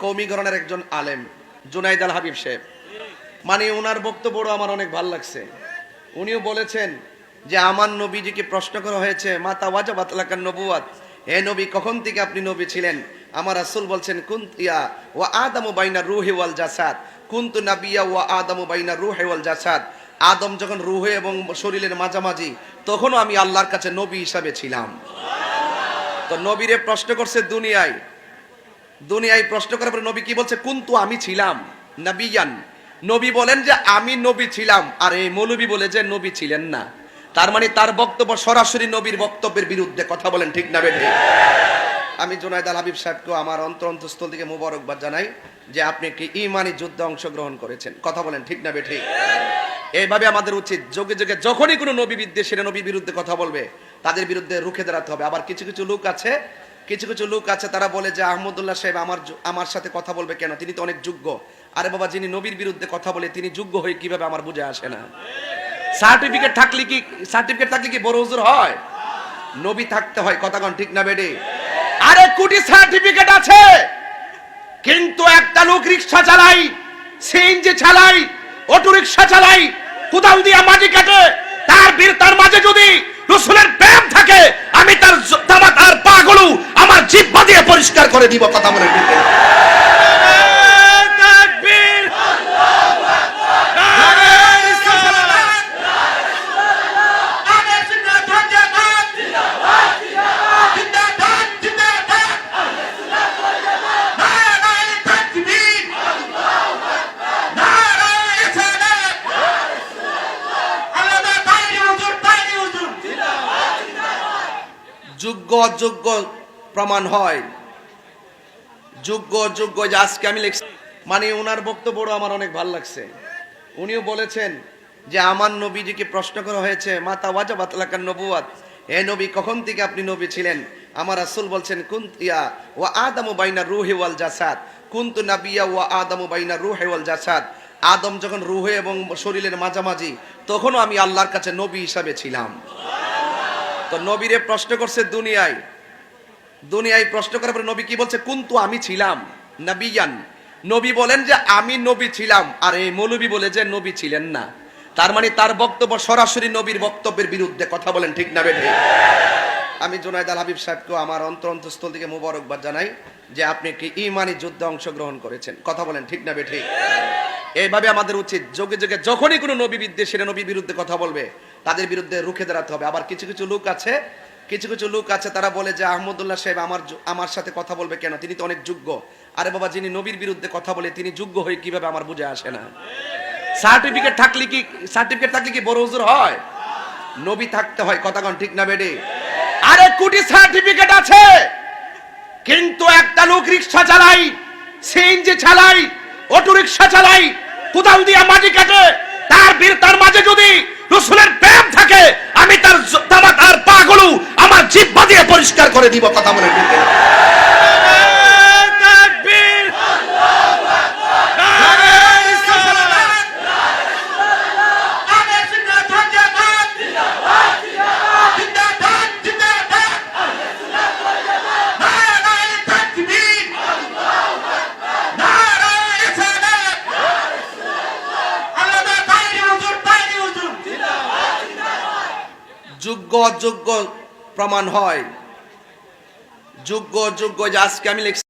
কৌমিগরণের একজন আলেম, জুনাইদ আল হাবিব সাহেব। মানে ওনার বক্তব্য আমার অনেক ভালো লাগছে। উনিও বলেছেন যে, আমার নবীজিকে প্রশ্ন করা হয়েছে, মাতা ওয়াজা বাতলাকার নবুয়াত হে নবী, কখন থেকে আপনি নবী ছিলেন? আমার রাসূল বলছেন কুন ইয়া ওয়া আদামু বাইনা রুহি ওয়াল জাসাদ। কুনতু নাবিয়া ওয়া আদামু বাইনা রুহি ওয়াল জাসাদ। আদম যখন রুহে এবং শরীরের মাঝামাঝি, তখনও আমি আল্লাহর কাছে নবী হিসাবে ছিলাম। তো নবীরে প্রশ্ন করছে দুনিয়ায় দুনিয়ায় প্রশ্ন করার পরে নবী কি বলছে? কুন্তু আমি ছিলাম নবিয়ান। নবী বলেন যে, আমি নবী ছিলাম। আর এই মৌলবী বলে যে, নবী ছিলেন না। তার মানে তার বক্তব্য সরাসরি নবীর বক্তব্যের বিরুদ্ধে কথা বলেন, ঠিক না বেঠে? আমি জোনায়দ আল হাবিব সাহেবকে আমার অন্তর অন্তঃস্থল থেকে মুবারকবাদ জানাই যে, আপনি একটি ইমানি যুদ্ধে অংশগ্রহণ করেছেন। কথা বলেন, ঠিক না বেঠে? এইভাবে আমাদের উচিত যোগে যোগে যখনই কোনো নবী বিদ্বেষীরা নবীর বিরুদ্ধে কথা বলবে, তাদের বিরুদ্ধে রুখে দাঁড়াতে হবে। আবার কিছু কিছু লোক আছে কিছু কিছু লোক আছে, তারা বলে যে আহমদুল্লাহ সাহেব আমার আমার সাথে কথা বলবে কেন? তিনি তো অনেক যোগ্য। আরে বাবা, যিনি নবীর বিরুদ্ধে কথা বলে, তিনি যোগ্য হয়ে কীভাবে আমার বুঝে আসে না? সার্টিফিকেট থাকলে কি সার্টিফিকেট থাকলে কি বড় হুজুর হয়? নবী থাকতে হয়, কথা ঠিক না বেডে? আরে কোটি সার্টিফিকেট আছে, কিন্তু একটা লোক রিক্সা চালাই, সিএনজি চালাই, অটো রিক্সা চালাই, কোদাল দিয়া মাটি কাটে তার বীর তার মাঝে যদি রসুলের প্রেম থাকে আমি তার জ- তার তার পাগুলো আমার জিব্বা দিয়ে পরিষ্কার করে দিব কথা বলে ঠিক যোগ্য অযোগ্য প্রমাণ হয়। যোগ্য অযোগ্য যে আজকে আমি লিখছি মানে ওনার বক্তব্য আমার অনেক ভালো লাগছে। উনিও বলেছেন যে, আমার নবীজিকে প্রশ্ন করা হয়েছে, মাতা ওয়াজা বাতলাকার নবুয়াত। হে নবী, কখন থেকে আপনি নবী ছিলেন? আমার রাসূল বলছেন কুন ও আদামু বাইনা রুহি ওয়াল জাসাদ। কুনতু নাবিয়া ওয়া আদামু বাইনা রুহি ওয়াল জাসাদ। আদম যখন রুহে এবং শরীরের মাঝামাঝি, তখনও আমি আল্লাহর কাছে নবী হিসাবে ছিলাম। তো নবীরে প্রশ্ন করছে দুনিয়ায় দুনিয়ায় প্রশ্ন করার পরে নবী কি বলছে? কুন্তু আমি ছিলাম নবিয়ান। নবী বলেন যে, আমি নবী ছিলাম। আর এই মৌলবী বলে যে, নবী ছিলেন না। তার মানে তার বক্তব্য সরাসরি নবীর বক্তব্যের বিরুদ্ধে কথা বলেন, ঠিক না বেঠে? আমি জোনায়দ আল হাবিব সাহেবকে আমার অন্তর অন্তঃস্থল থেকে মুবারকবাদ জানাই যে, আপনি একটি ইমানি যুদ্ধে অংশগ্রহণ করেছেন। কথা বলেন, ঠিক না বেঠে? এইভাবে আমাদের উচিত যোগে যোগে যখনই কোনো নবী বিদ্বেষীরা নবীর বিরুদ্ধে কথা বলবে, তাদের বিরুদ্ধে রুখে দাঁড়াতে হবে। আবার কিছু কিছু লোক আছে কিছু কিছু লোক আছে, তারা বলে যে আহমদুল্লাহ সাহেব আমার আমার সাথে কথা বলবে কেন? তিনি তো অনেক যোগ্য। আরে বাবা, যিনি নবীর বিরুদ্ধে কথা বলে, তিনি যোগ্য হয়ে কীভাবে আমার বুঝে আসে না? সার্টিফিকেট থাকলে কি, সার্টিফিকেট থাকলে কি বড় হুজুর হয়? নবী থাকতে হয়, কথা কন ঠিক না বেডে? আরে কোটি সার্টিফিকেট আছে, কিন্তু একটা লোক রিক্সা চালাই সিএনজি চালাই অটো রিক্সা চালাই কোদাল দিয়া মাটি কাটে, তার বীর তার মাঝে যদি রসুলের প্রেম থাকে আমি তার জ- তার তার পাগুলো আমার জিব্বা দিয়ে পরিষ্কার করে দিব কথা বলে ঠিক যোগ্য অযোগ্য প্রমাণ হয়। যোগ্য অযোগ্য যে আজকে আমি লিখছি